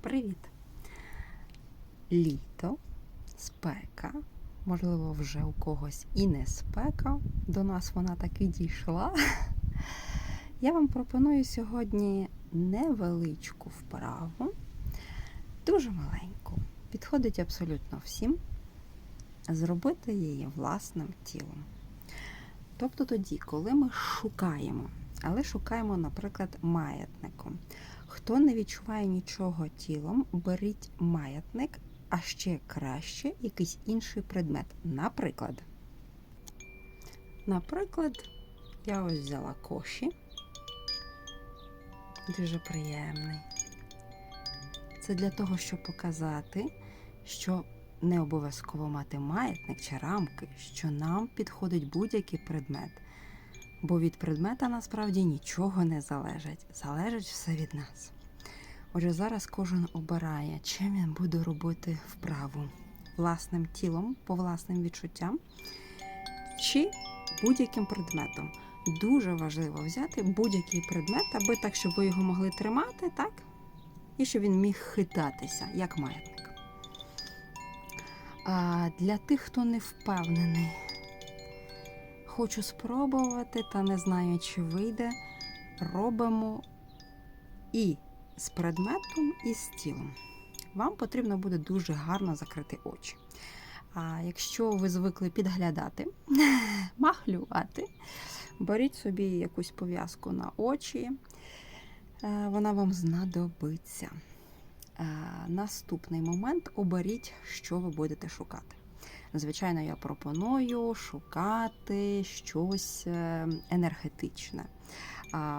Привіт! Літо, спека, можливо, вже у когось і не спека. До нас вона так і дійшла. Я вам пропоную сьогодні невеличку вправу, дуже маленьку. Підходить абсолютно всім. Зробити її власним тілом. Тобто тоді, коли ми шукаємо, але шукаємо, наприклад, маятником. Хто не відчуває нічого тілом, беріть маятник, а ще краще якийсь інший предмет. Наприклад, наприклад, я ось взяла коші. Дуже приємний. Це для того, щоб показати, що не обов'язково мати маятник чи рамки, що нам підходить будь-який предмет. Бо від предмета насправді нічого не залежить. Залежить все від нас. Отже, зараз кожен обирає, чим він буде робити вправу власним тілом, по власним відчуттям, чи будь-яким предметом. Дуже важливо взяти будь-який предмет, аби так, щоб ви його могли тримати, так? І щоб він міг хитатися, як маятник. А для тих, хто не впевнений, хочу спробувати, та не знаю, чи вийде. Робимо і з предметом, і з тілом. Вам потрібно буде дуже гарно закрити очі. А якщо ви звикли підглядати, махлювати, беріть собі якусь пов'язку на очі, Е, вона вам знадобиться. Е, Наступний момент оберіть, що ви будете шукати. Звичайно, я пропоную шукати щось е, енергетичне.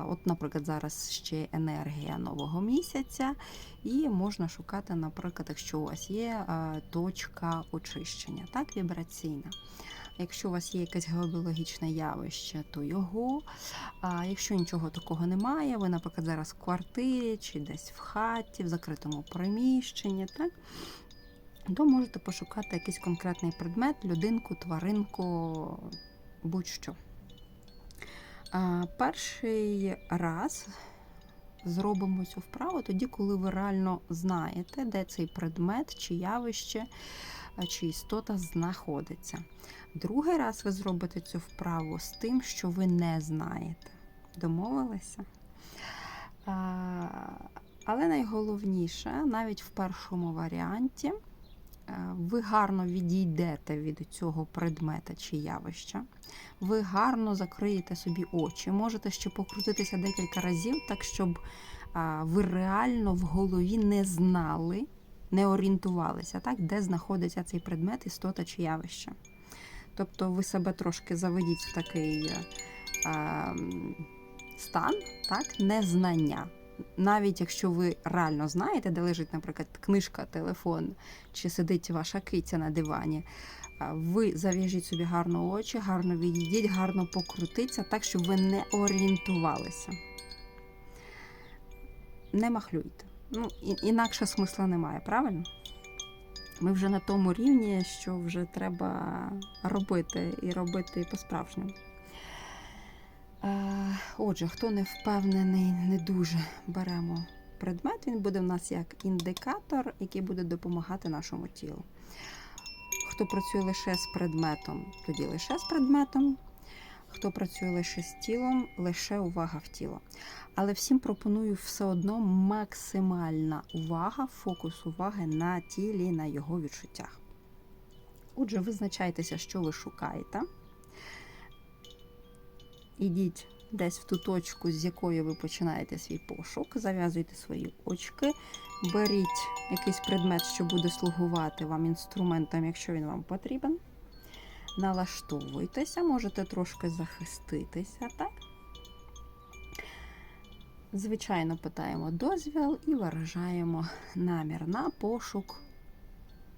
От, наприклад, зараз ще енергія нового місяця, і можна шукати, наприклад, якщо у вас є е, точка очищення, так, вібраційна. Якщо у вас є якесь геобіологічне явище, то його. А якщо нічого такого немає, ви, наприклад, зараз в квартирі чи десь в хаті, в закритому приміщенні, так, то можете пошукати якийсь конкретний предмет, людинку, тваринку, будь-що. Перший раз зробимо цю вправу тоді, коли ви реально знаєте, де цей предмет, чи явище, чи істота знаходиться. Другий раз ви зробите цю вправу з тим, що ви не знаєте. Домовилися? Але найголовніше, навіть в першому варіанті, ви гарно відійдете від цього предмета чи явища. Ви гарно закриєте собі очі. Можете ще покрутитися декілька разів, так щоб ви реально в голові не знали, не орієнтувалися, так, де знаходиться цей предмет, істота чи явище. Тобто ви себе трошки заведіть в такий е, стан, так, незнання. Навіть якщо ви реально знаєте, де лежить, наприклад, книжка, телефон, чи сидить ваша киця на дивані, ви зав'яжіть собі гарно очі, гарно відійдіть, гарно покрутіться, так, щоб ви не орієнтувалися. Не махлюйте. Ну, інакше смисла немає, правильно? Ми вже на тому рівні, що вже треба робити і робити по-справжньому. Отже, хто не впевнений, не дуже беремо предмет, він буде в нас як індикатор, який буде допомагати нашому тілу. Хто працює лише з предметом, тоді лише з предметом. Хто працює лише з тілом, лише увага в тіло. Але всім пропоную все одно максимальна увага, фокус уваги на тілі, на його відчуттях. Отже, визначайтеся, що ви шукаєте. Ідіть десь в ту точку, з якої ви починаєте свій пошук, зав'язуйте свої очки, беріть якийсь предмет, що буде слугувати вам інструментом, якщо він вам потрібен. Налаштовуйтеся, можете трошки захиститися, так? Звичайно, питаємо дозвіл і виражаємо намір на пошук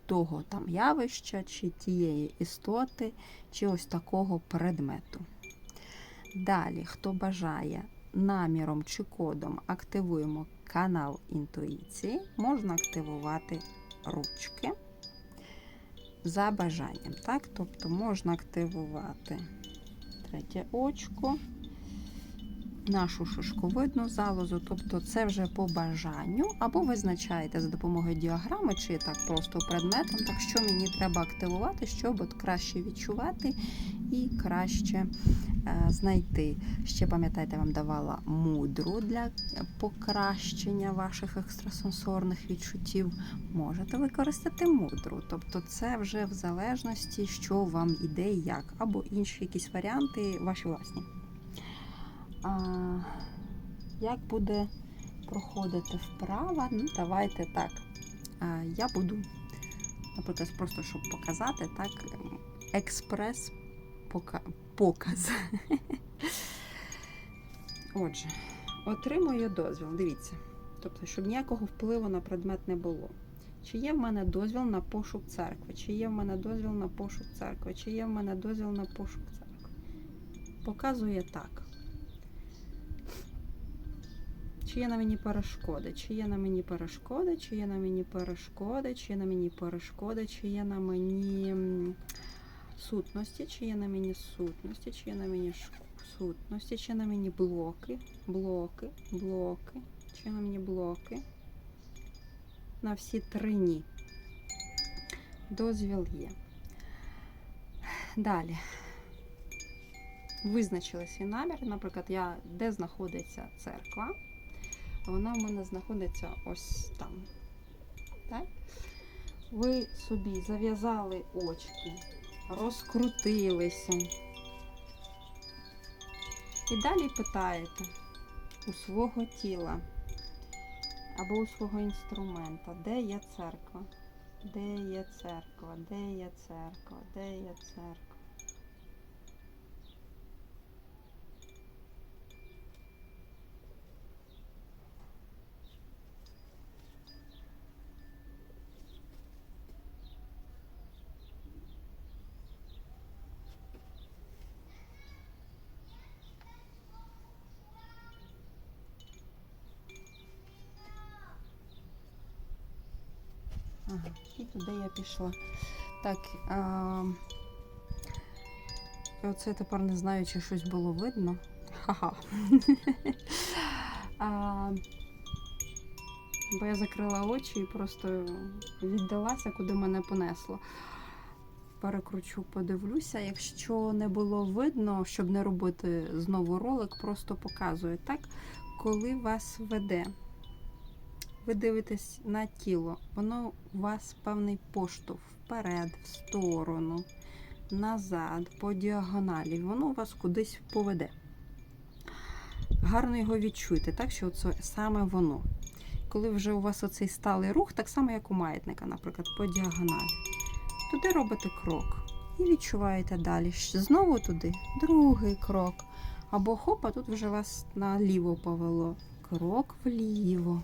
того там явища, чи тієї істоти, чи ось такого предмету. Далі, хто бажає наміром чи кодом активуємо канал інтуїції, можна активувати ручки за бажанням. Так? Тобто можна активувати третє очко, нашу шишковидну залозу, тобто це вже по бажанню, або визначаєте за допомогою діаграми, чи так просто предметом, так що мені треба активувати, щоб от краще відчувати і краще е, знайти. Ще пам'ятаєте, вам давала мудру для покращення ваших екстрасенсорних відчуттів. Можете використати мудру, тобто це вже в залежності, що вам іде і як, або інші якісь варіанти, ваші власні. А, як буде проходити вправа? Ну, давайте так. Я буду, наприклад, просто щоб показати, так, експрес пока- показ. Отже, отримую дозвіл. Дивіться. Тобто, щоб ніякого впливу на предмет не було. Чи є в мене дозвіл на пошук церкви? Чи є в мене дозвіл на пошук церкви? Чи є в мене дозвіл на пошук церкви? Показує так. Чи є на мені перешкоди? Чи є на мені перешкоди? Чи є на мені перешкоди? Чи є на мені перешкоди? Чи є на мені сутності? Чи є на мені сутності? Чи є на мені сутності? Чи є на мені блоки? Блоки, блоки. Чи є на мені блоки? На всі три ні. Дозвіл є. Далі. Визначили свій намір. Наприклад, я, де знаходиться церква. Вона в мене знаходиться ось там. Так? Ви собі зав'язали очки, розкрутилися. І далі питаєте у свого тіла або у свого інструмента, де є церква? Де є церква? Де є церква? Де є церква? Ага, і туди я пішла. Так. А... Оце тепер не знаю, чи щось було видно. Ха-ха. Бо я закрила очі і просто віддалася, куди мене понесло. Перекручу, подивлюся. Якщо не було видно, щоб не робити знову ролик, просто показую так, коли вас веде ви дивитесь на тіло, воно у вас певний поштовх вперед, в сторону, назад, по діагоналі, воно у вас кудись поведе. Гарно його відчуйте, так що це саме воно. Коли вже у вас оцей сталий рух, так само, як у маятника, наприклад, по діагоналі. Туди робите крок і відчуваєте далі. Знову туди, другий крок. Або хопа, тут вже вас наліво повело. Крок вліво.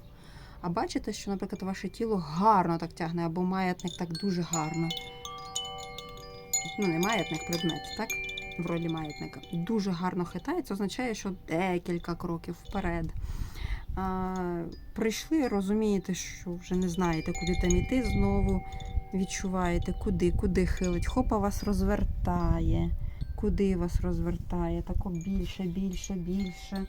А бачите, що, наприклад, ваше тіло гарно так тягне, або маятник так дуже гарно. Ну, не маятник, предмет, так? В ролі маятника. Дуже гарно хитається, означає, що декілька кроків вперед. А, прийшли, розумієте, що вже не знаєте, куди там іти, знову відчуваєте, куди, куди хилить. Хопа вас розвертає. Куди вас розвертає? Тако більше, більше, більше.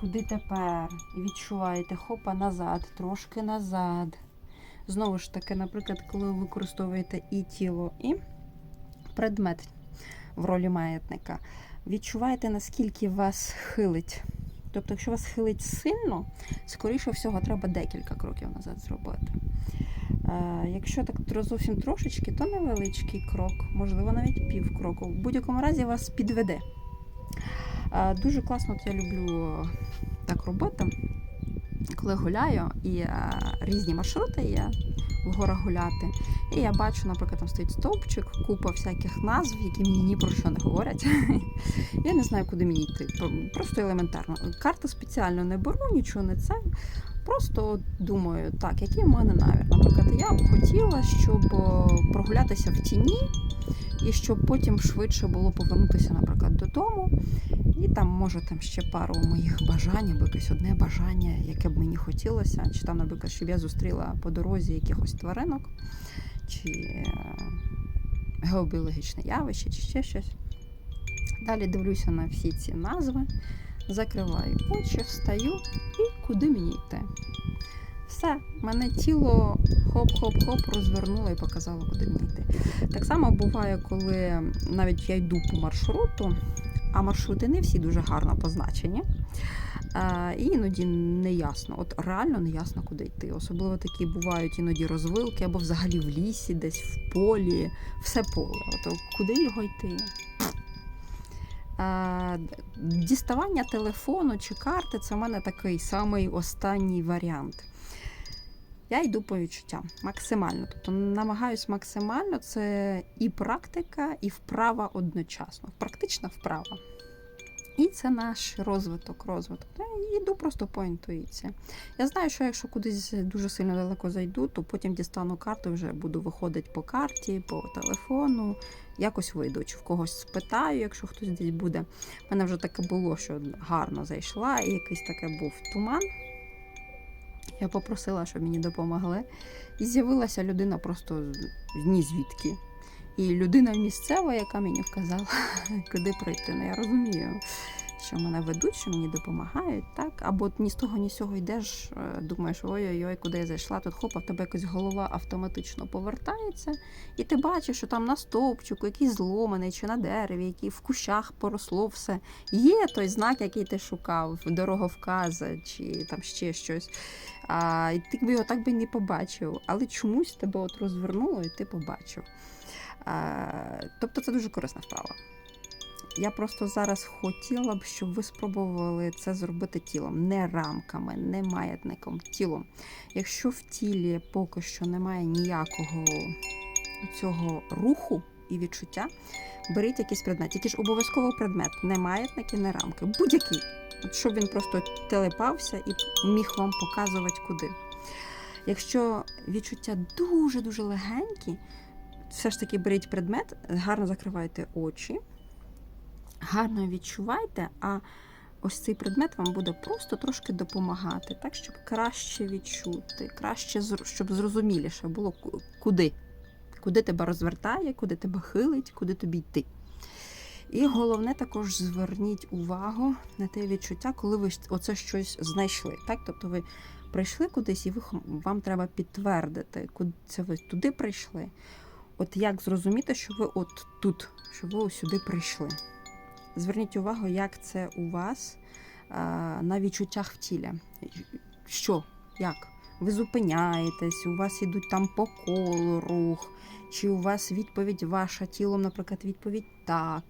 Куди тепер? І відчуваєте, хопа назад, трошки назад. Знову ж таки, наприклад, коли ви використовуєте і тіло, і предмет в ролі маятника, відчуваєте, наскільки вас хилить. Тобто, якщо вас хилить сильно, скоріше всього, треба декілька кроків назад зробити. Е, Якщо так зовсім трошечки, то невеличкий крок, можливо, навіть пів кроку. В будь-якому разі вас підведе. Е, Дуже класно, от я люблю так робити, коли гуляю і е, різні маршрути є в горах гуляти. І я бачу, наприклад, там стоїть стовпчик, купа всяких назв, які мені ні про що не говорять. Я не знаю, куди мені йти. Просто елементарно. Карти спеціально не беру, нічого не це. Просто думаю, так, який в мене намір. Наприклад, я б хотіла, щоб прогулятися в тіні, і щоб потім швидше було повернутися, наприклад, додому. І там, може, там ще пару моїх бажань, або якесь одне бажання, яке б мені хотілося. Чи там, наприклад, щоб я зустріла по дорозі якихось тваринок, чи е, геобіологічне явище, чи ще щось. Далі дивлюся на всі ці назви, закриваю очі, встаю і куди мені йти. Все, мене тіло хоп-хоп-хоп розвернуло і показало, куди мені йти. Так само буває, коли навіть я йду по маршруту, а маршрути не всі дуже гарно позначені. Е, і іноді не ясно, от реально не ясно, куди йти. Особливо такі бувають іноді розвилки або взагалі в лісі, десь в полі, все поле. От куди його йти? Е, Діставання телефону чи карти це в мене такий самий останній варіант. Я йду по відчуттям максимально. Тобто намагаюсь максимально це і практика, і вправа одночасно. Практична вправа. І це наш розвиток, розвиток. Я йду просто по інтуїції. Я знаю, що якщо кудись дуже сильно далеко зайду, то потім дістану карту, вже буду виходити по карті, по телефону, якось вийду, чи в когось спитаю, якщо хтось десь буде. У мене вже таке було, що гарно зайшла, і якийсь таке був туман. Я попросила, щоб мені допомогли. І з'явилася людина просто ні звідки. І людина місцева, яка мені вказала, куди пройти. Ну, я розумію, що мене ведуть, що мені допомагають, так? Або ні з того, ні з цього йдеш, е, думаєш, ой-ой-ой, куди я зайшла, тут хоп, в тебе якась голова автоматично повертається, і ти бачиш, що там на стовпчику, якийсь зломаний, чи на дереві, який в кущах поросло все. Є той знак, який ти шукав, дороговказа, чи там ще щось. А, І ти б його так би не побачив, але чомусь тебе от розвернуло, і ти побачив. А, Тобто це дуже корисна вправа. Я просто зараз хотіла б, щоб ви спробували це зробити тілом, не рамками, не маятником, тілом. Якщо в тілі поки що немає ніякого цього руху і відчуття, беріть якийсь предмет, який ж обов'язково предмет, не маятники, не рамки, будь-який. От щоб він просто телепався і міг вам показувати куди. Якщо відчуття дуже-дуже легенькі, все ж таки беріть предмет, гарно закривайте очі, гарно відчувайте, а ось цей предмет вам буде просто трошки допомагати, так, щоб краще відчути, краще, щоб зрозуміліше було, куди. Куди тебе розвертає, куди тебе хилить, куди тобі йти. І головне також зверніть увагу на те відчуття, коли ви оце щось знайшли. Так? Тобто ви прийшли кудись, і ви, вам треба підтвердити, куди це ви туди прийшли. От як зрозуміти, що ви от тут, що ви сюди прийшли. Зверніть увагу, як це у вас на відчуттях в тілі. Що? Як? Ви зупиняєтесь, у вас ідуть там по колу рух, чи у вас відповідь ваша тілом, наприклад, відповідь так,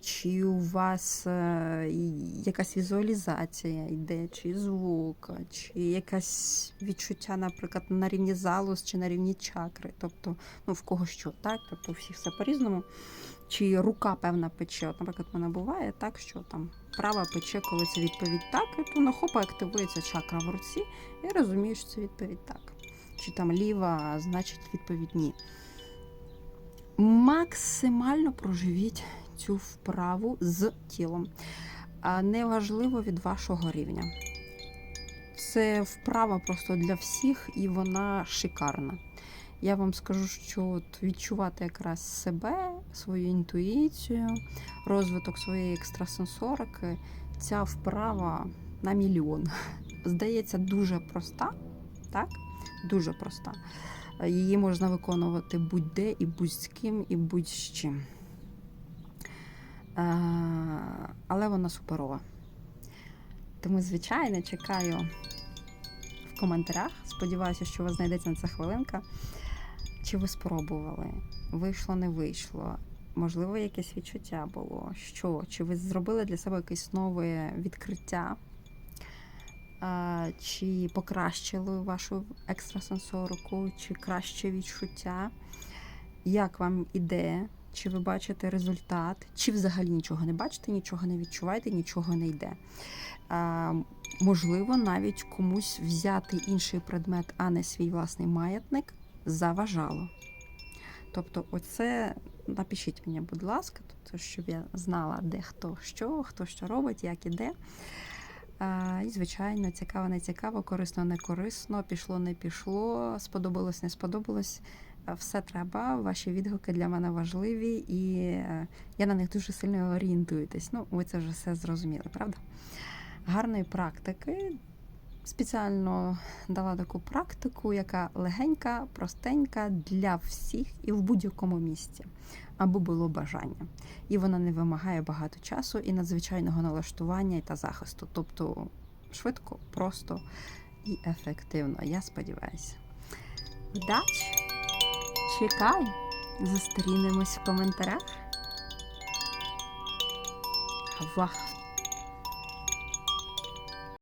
чи у вас е, якась візуалізація йде, чи звук, чи якесь відчуття, наприклад, на рівні залоз чи на рівні чакри. Тобто, ну в кого що, так? Тобто у всіх все по-різному. Чи рука певна пече. От, наприклад, в мене буває так, що там права пече, коли це відповідь так, і то на хопа активується чакра в руці, і розумію, що це відповідь так. Чи там ліва, значить відповідь ні. Максимально проживіть цю вправу з тілом. Неважливо від вашого рівня. Це вправа просто для всіх, і вона шикарна. Я вам скажу, що от відчувати якраз себе, свою інтуїцію, розвиток своєї екстрасенсорики, ця вправа на мільйон. Здається, дуже проста, так? Дуже проста. Її можна виконувати будь-де і будь-з ким, і будь-з чим. Але вона суперова. Тому, звичайно, чекаю в коментарях. Сподіваюся, що у вас знайдеться на це хвилинка. Чи ви спробували? Вийшло, не вийшло. Можливо, якесь відчуття було. Що? Чи ви зробили для себе якесь нове відкриття? Чи покращили вашу екстрасенсорику, чи краще відчуття? Як вам іде? Чи ви бачите результат? Чи взагалі нічого не бачите, нічого не відчуваєте, нічого не йде? Можливо, навіть комусь взяти інший предмет, а не свій власний маятник, заважало. Тобто, оце напишіть мені, будь ласка, тобто, щоб я знала, де хто що, хто що робить, як іде. І, звичайно, цікаво, не цікаво, корисно, не корисно, пішло, не пішло, сподобалось, не сподобалось. Е, Все треба, ваші відгуки для мене важливі, і е, я на них дуже сильно орієнтуєтесь. Ну, ви це вже все зрозуміли, правда? Гарної практики. Спеціально дала таку практику, яка легенька, простенька для всіх і в будь-якому місці, аби було бажання. І вона не вимагає багато часу і надзвичайного налаштування та захисту. Тобто швидко, просто і ефективно. Я сподіваюся. Вдачі! Чекаю! Зустрінемось в коментарях. Вах!